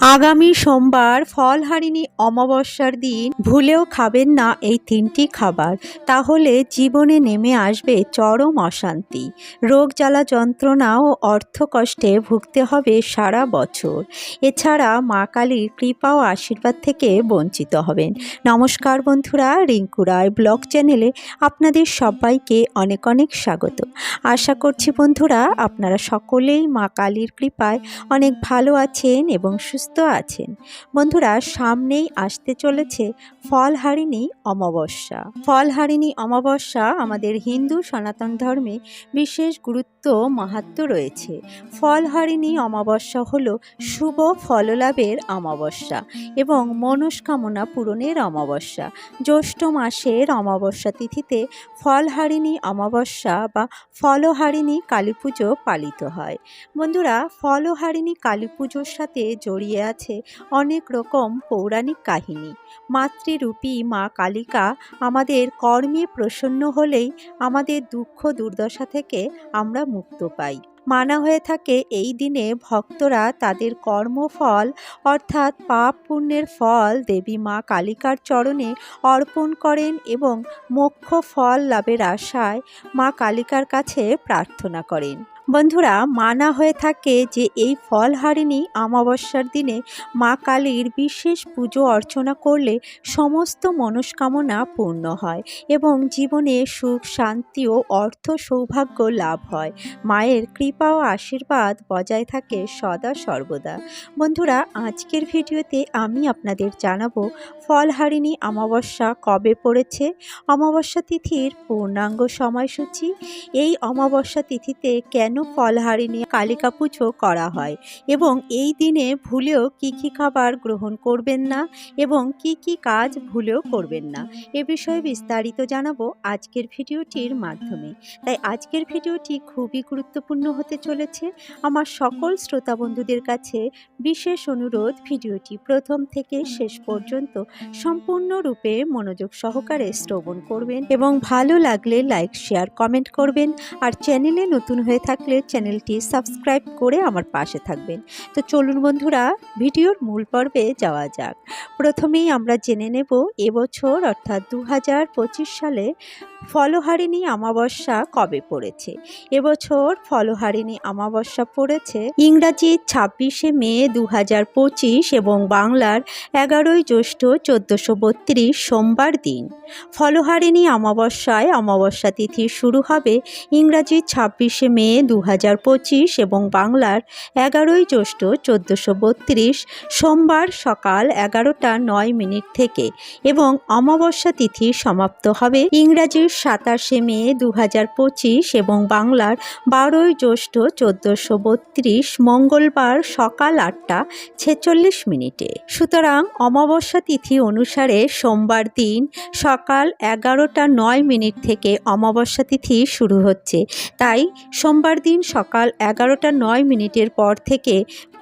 আগামী সোমবার ফলহারিণী অমাবস্যার দিন, ভুলেও খাবেন না এই তিনটি খাবার। তাহলে জীবনে নেমে আসবে চরম অশান্তি। রোগ জ্বালা যন্ত্রণা ও অর্থকষ্টে ভুগতে হবে সারা বছর। এছাড়া মা কালীর কৃপা ও আশীর্বাদ থেকে বঞ্চিত হবেন। নমস্কার বন্ধুরা, রিঙ্কু রায় ব্লগ চ্যানেলে আপনাদের সবাইকে অনেক অনেক স্বাগত। আশা করছি বন্ধুরা, আপনারা সকলেই মা কালীর কৃপায় অনেক ভালো আছেন এবং সুস্থ আছেন। বন্ধুরা, সামনেই আসতে চলেছে ফলহারিণী অমাবস্যা। ফলহারিণী অমাবস্যা আমাদের হিন্দু সনাতন ধর্মে বিশেষ গুরুত্ব, মাহাত্ম রয়েছে। ফলহারিণী অমাবস্যা হল শুভ ফললাভের অমাবস্যা এবং মনস্কামনা পূরণের অমাবস্যা। জ্যৈষ্ঠ মাসের অমাবস্যা তিথিতে ফলহারিণী অমাবস্যা বা ফলহারিণী কালী পুজো পালিত হয়। বন্ধুরা ফলহারিণী কালী পুজোর সাথে জড়িয়ে আছে অনেক রকম পৌরাণিক কাহিনী। মাতৃরূপী মা কালিকা আমাদের কর্মে প্রসন্ন হলেই আমাদের দুঃখ দুর্দশা থেকে আমরা মুক্ত পাই। মানা হয়ে থাকে এই দিনে ভক্তরা তাদের কর্মফল অর্থাৎ পাপ পুণ্যের ফল দেবী মা কালিকার চরণে অর্পণ করেন এবং মোক্ষ ফল লাভের আশায় মা কালিকার কাছে প্রার্থনা করেন। বন্ধুরা, মানা হয়ে থাকে যে এই ফলহারিণী অমাবস্যার দিনে মা কালীর বিশেষ পুজো অর্চনা করলে সমস্ত মনস্কামনা পূর্ণ হয় এবং জীবনে সুখ, শান্তি ও অর্থ সৌভাগ্য লাভ হয়। মায়ের কৃপা ও আশীর্বাদ বজায় থাকে সদা সর্বদা। বন্ধুরা, আজকের ভিডিওতে আমি আপনাদের জানাব ফলহারিণী অমাবস্যা কবে পড়েছে, অমাবস্যা তিথির পূর্ণাঙ্গ সময়সূচি, এই অমাবস্যা তিথিতে কেন ফলহারিণী কালিকা পুজো করা হয় এবং এই দিনে ভুলেও কি কি খাবার গ্রহণ করবেন না এবং কি কি কাজ ভুলেও করবেন না। এ বিষয়ে বিস্তারিত জানাব আজকের ভিডিওটির মাধ্যমে। তাই আজকের ভিডিওটি খুবই গুরুত্বপূর্ণ হতে চলেছে। আমার সকল শ্রোতা বন্ধুদের কাছে বিশেষ অনুরোধ, ভিডিওটি প্রথম থেকে শেষ পর্যন্ত সম্পূর্ণরূপে মনোযোগ সহকারে শ্রবণ করবেন এবং ভালো লাগলে লাইক, শেয়ার, কমেন্ট করবেন। আর চ্যানেলে নতুন হয়ে থাকলে চ্যানেলটি সাবস্ক্রাইব করে আমার পাশে থাকবেন। তো চলুন বন্ধুরা, ভিডিওর মূল পর্বে যাওয়া যাক। প্রথমেই আমরা জেনে নেব এবছর অর্থাৎ দু সালে ফলহারিণী অমাবস্যা কবে পড়েছে? এবছর ফলহারিণী অমাবস্যা পড়েছে ইংরাজি ছাব্বিশে মে দু হাজার পঁচিশ এবং বাংলার এগারোই জ্যৈষ্ঠ চোদ্দোশো বত্রিশ সোমবার দিন। ফলহারিণী অমাবস্যায় অমাবস্যা তিথি শুরু হবে ইংরাজি ছাব্বিশে মে দু এবং বাংলার এগারোই জ্যৈষ্ঠ চোদ্দোশো বত্রিশ সোমবার সকাল এগারোটা নয় মিনিট থেকে এবং অমাবস্যা তিথি সমাপ্ত হবে। ইংরাজির সাতাশে মে দু হাজার পঁচিশ এবং বাংলার বারোই জ্যৈষ্ঠ চোদ্দোশো বত্রিশ মঙ্গলবার সকাল আটটা ছেচল্লিশ মিনিটে। সুতরাং অমাবস্যা তিথি অনুসারে সোমবার দিন সকাল এগারোটা নয় মিনিট থেকে অমাবস্যা তিথি শুরু হচ্ছে। তাই সোমবার দিন সকাল এগারোটা নয় মিনিটের পর থেকে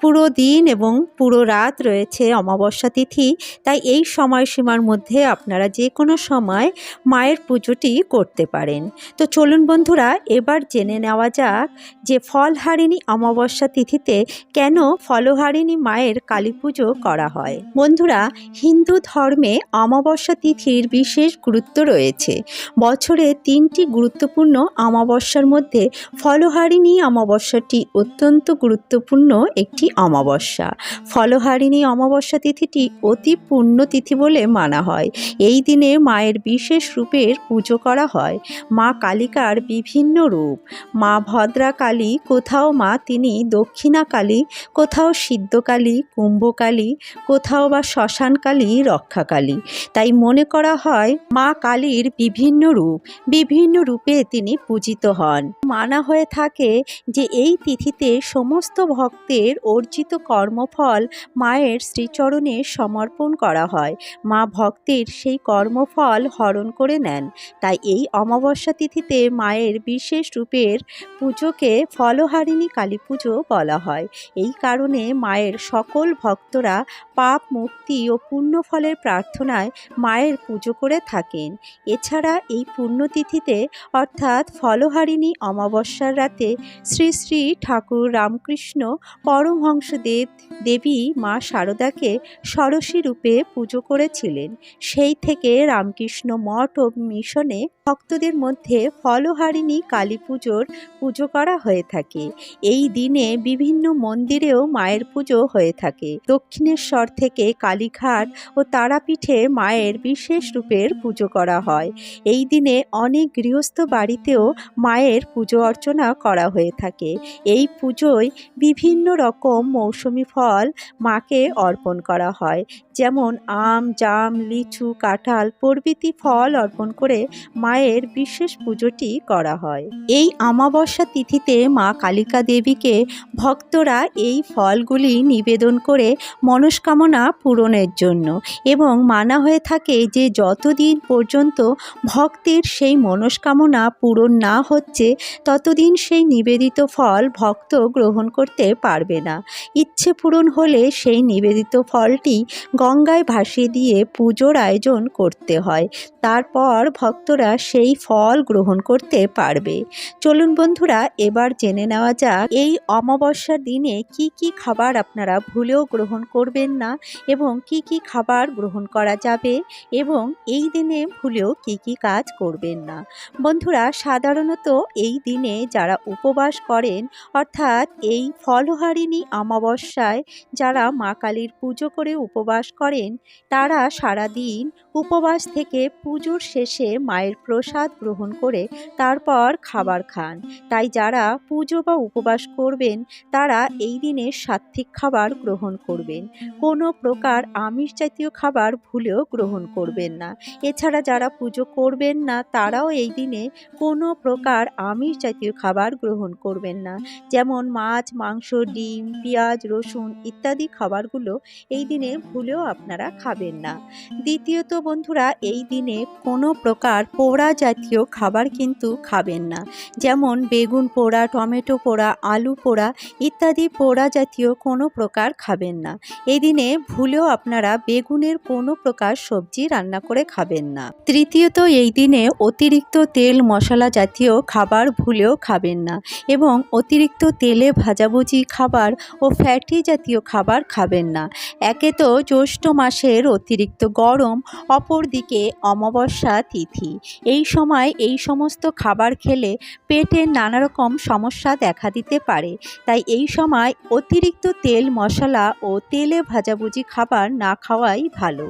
পুরো দিন এবং পুরো রাত রয়েছে অমাবস্যা তিথি, তাই এই সময়সীমার মধ্যে আপনারা যে কোনো সময় মায়ের পুজোটি করতে পারেন। তো চলুন বন্ধুরা, এবার জেনে নেওয়া যাক যে ফলহারিণী অমাবস্যা তিথিতে কেন ফলহারিণী মায়ের কালী পুজো করা হয়। বন্ধুরা, হিন্দু ধর্মে অমাবস্যা তিথির বিশেষ গুরুত্ব রয়েছে। বছরে তিনটি গুরুত্বপূর্ণ অমাবস্যার মধ্যে ফলহারিণী অমাবস্যাটি অত্যন্ত গুরুত্বপূর্ণ একটি অমাবস্যা। ফলহারিণী অমাবস্যা তিথিটি অতি পূর্ণ তিথি বলে মানা হয়। এই দিনে মায়ের বিশেষ রূপের পুজো করা হয়। মা কালিকার বিভিন্ন রূপ। মা ভদ্রা কালী কোথাও মা তিনি দক্ষিণা কালী কোথাও সিদ্ধকালী, কুম্ভকালী, কোথাও বা শ্মশানকালী, রক্ষাকালী। তাই মনে করা হয়, মা কালীর বিভিন্ন রূপ, বিভিন্ন রূপে তিনি পূজিত হন। মানা হয়ে থাকে যে এই তিথিতে সমস্ত ভক্তের অর্জিত কর্মফল মায়ের শ্রীচরণে সমর্পণ করা হয়। মা ভক্তের সেই কর্মফল হরণ করে নেন। তাই এই অমাবস্যা তিথিতে মায়ের বিশেষ রূপের পুজোকে ফলহারিণী কালী পুজো বলা হয়। এই কারণে মায়ের সকল ভক্তরা পাপ, মুক্তি ও পুণ্যফলের প্রার্থনায় মায়ের পুজো করে থাকেন। এছাড়া এই পুণ্যতিথিতে অর্থাৎ ফলহারিণী অমাবস্যার রাতে শ্রী শ্রী ঠাকুর রামকৃষ্ণ পরম পরমহংসদেব দেবী মা শারদাকে ষড়শী রূপে পুজো করেছিলেন। সেই থেকে রামকৃষ্ণ মঠ ও মিশনে ভক্তদের মধ্যে ফলহারিণী কালী পুজোর পুজো করা হয়ে থাকে। এই দিনে বিভিন্ন মন্দিরেও মায়ের পুজো হয়ে থাকে। দক্ষিণেশ্বর থেকে কালীঘাট ও তারাপীঠে মায়ের বিশেষ রূপের পুজো করা হয়। এই দিনে অনেক গৃহস্থ বাড়িতেও মায়ের পুজো অর্চনা করা হয়ে থাকে। এই পুজোয় বিভিন্ন রকম মৌসুমি ফল মাকে অর্পণ করা হয়। যেমন আম, জাম, লিচু, কাঁঠাল প্রভৃতি ফল অর্পণ করে মায়ের বিশেষ পুজোটি করা হয়। এই অমাবস্যা তিথিতে মা কালিকা দেবীকে ভক্তরা এই ফলগুলি নিবেদন করে মনস্কামনা পূরণের জন্য এবং মানা হয়ে থাকে যে যতদিন পর্যন্ত ভক্তের সেই মনস্কামনা পূরণ না হচ্ছে, ততদিন সেই নিবেদিত ফল ভক্ত গ্রহণ করতে পারবে না। ইচ্ছে পূরণ হলে সেই নিবেদিত ফলটি গঙ্গায় ভাসিয়ে দিয়ে পুজোর আয়োজন করতে হয়। তারপর ভক্তরা সেই ফল গ্রহণ করতে পারবে। চলুন বন্ধুরা, এবার জেনে নেওয়া যাক, এই অমাবস্যার দিনে কি কি খাবার আপনারা ভুলেও গ্রহণ করবেন না এবং কি কি খাবার গ্রহণ করা যাবে এবং এই দিনে ভুলেও কি কি কাজ করবেন না। বন্ধুরা, সাধারণত এই দিনে যারা উপবাস করেন, অর্থাৎ এই ফলহারিণী অমাবস্যায় যারা মা কালীর পুজো করে উপবাস করেন তারা সারাদিন উপবাস থেকে পুজোর শেষে মায়ের প্রসাদ গ্রহণ করে তারপর খাবার খান। তাই যারা পুজো বা উপবাস করবেন, তারা এই দিনে সাত্ত্বিক খাবার গ্রহণ করবেন। কোনো প্রকার আমিষ জাতীয় খাবার ভুলেও গ্রহণ করবেন না। এছাড়া যারা পুজো করবেন না, তারাও এই দিনে কোনো প্রকার আমিষ জাতীয় খাবার গ্রহণ করবেন না। যেমন মাছ, মাংস, ডিম, পেঁয়াজ, রসুন ইত্যাদি খাবারগুলো এই দিনে ভুলেও আপনারা খাবেন না। দ্বিতীয়ত বন্ধুরা, এই দিনে কোনো প্রকার পোড়া জাতীয় খাবার কিন্তু খাবেন না। যেমন বেগুন পোড়া, টমেটো পোড়া, আলু পোড়া ইত্যাদি পোড়া জাতীয় কোনো প্রকার খাবেন না। এই দিনে ভুলেও আপনারা বেগুনের কোনো প্রকার সবজি রান্না করে খাবেন না। তৃতীয়ত, এই দিনে অতিরিক্ত তেল মশলা জাতীয় খাবার ভুলেও খাবেন না এবং অতিরিক্ত তেলে ভাজাভুজি খাবার ও ফ্যাটি জাতীয় খাবার খাবেন না। একে তো জ্যৈষ্ঠ মাসের অতিরিক্ত গরম অপরদিকে অমাবস্যা তিথি। এই সময় এই সমস্ত খাবার খেলে পেটের নানা রকম সমস্যা দেখা দিতে পারে। তাই এই সময় অতিরিক্ত তেল, মশলা ও তেলে ভাজাভুজি খাবার না খাওয়াই ভালো।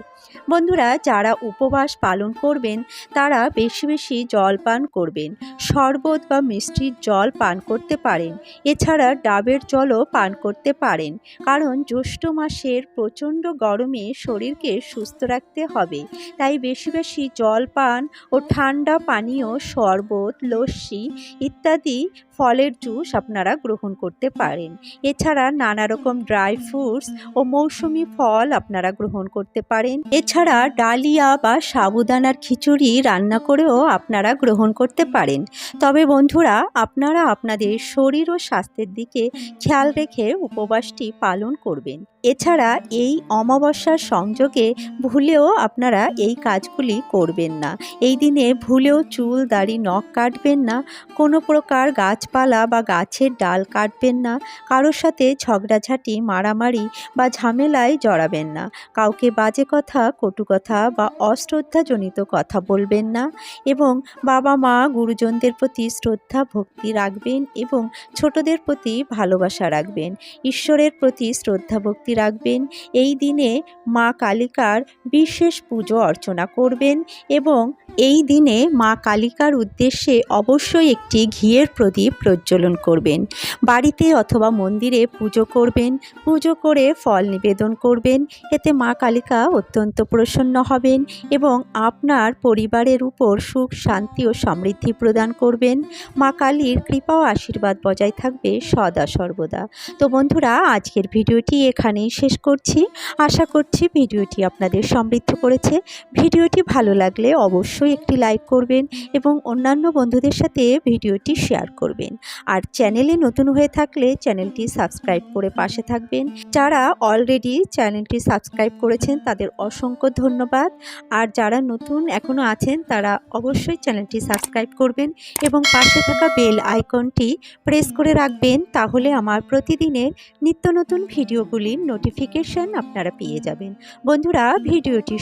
বন্ধুরা, যারা উপবাস পালন করবেন, তারা বেশি বেশি জল পান করবেন। শরবত বা মিষ্টির জল পান করতে পারেন। এছাড়া ডাবের জলও পান করতে পারেন। কারণ জ্যৈষ্ঠ মাসের প্রচণ্ড গরমে শরীরকে সুস্থ রাখতে হবে। তাই বেশি বেশি জল পান ও ঠান্ডা পানীয়, শরবত, লস্যি ইত্যাদি ফলের জুস আপনারা গ্রহণ করতে পারেন। এছাড়া নানা রকম ড্রাই ফ্রুটস ও মৌসুমি ফল আপনারা গ্রহণ করতে পারেন। এছাড়া ডালিয়া বা সাবুদানার খিচুড়ি রান্না করেও আপনারা গ্রহণ করতে পারেন। তবে বন্ধুরা, আপনারা আপনাদের শরীর ও স্বাস্থ্যের দিকে খেয়াল রেখে উপবাসটি পালন করবেন। এছাড়া এই অমাবস্যার সংযোগে ভুলেও আপনারা এই কাজগুলি করবেন না। এই দিনে ভুলেও চুল, দাড়ি, নখ কাটবেন না। কোনো প্রকার গাছপালা বা গাছের ডাল কাটবেন না। কারোর সাথে ঝগড়াঝাটি, মারামারি বা ঝামেলায় জড়াবেন না। কাউকে বাজে কথা, কটু কথা বা অশ্রদ্ধাজনিত কথা বলবেন না এবং বাবা মা, গুরুজনদের প্রতি শ্রদ্ধা, ভক্তি রাখবেন এবং ছোটদের প্রতি ভালোবাসা রাখবেন। ঈশ্বরের প্রতি শ্রদ্ধা, ভক্তি রাখবেন। এই দিনে মা কালিকার বিশেষ পুজো অর্চনা করবেন এবং এই দিনে মা কালিকার উদ্দেশ্যে অবশ্যই একটি ঘিয়ের প্রদীপ প্রজ্বলন করবেন। বাড়িতে অথবা মন্দিরে পুজো করবেন, পুজো করে ফল নিবেদন করবেন। এতে মা কালিকা অত্যন্ত প্রসন্ন হবেন এবং আপনার পরিবারের উপর সুখ, শান্তি ও সমৃদ্ধি প্রদান করবেন। মা কালীর কৃপা ও আশীর্বাদ বজায় থাকবে সদা সর্বদা। তো বন্ধুরা, আজকের ভিডিওটি এখানেই শেষ করছি। আশা করছি ভিডিওটি আপনাদের সমৃদ্ধ করেছে। ভিডিওটি ভালো লাগলে অবশ্যই একটি লাইক করবেন এবং অন্যান্য বন্ধুদের সাথে ভিডিওটি শেয়ার করবেন। আর চ্যানেলে নতুন হয়ে থাকলে চ্যানেলটি সাবস্ক্রাইব করে পাশে থাকবেন। যারা অলরেডি চ্যানেলটি সাবস্ক্রাইব করেছেন, তাদের অসংখ্য ধন্যবাদ। আর যারা নতুন এখনও আছেন, তারা অবশ্যই চ্যানেলটি সাবস্ক্রাইব করবেন এবং পাশে থাকা বেল আইকনটি প্রেস করে রাখবেন। তাহলে আমার প্রতিদিনের নিত্য নতুন ভিডিওগুলির নোটিফিকেশন আপনারা পেয়ে যাবেন। বন্ধুরা, ভিডিওটি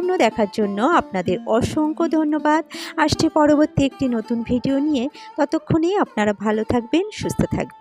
সম্পূর্ণ দেখার জন্য আপনাদের অসংখ্য ধন্যবাদ। আসছে পরবর্তী একটি নতুন ভিডিও নিয়ে। ততক্ষণেই আপনারা ভালো থাকবেন, সুস্থ থাকবেন।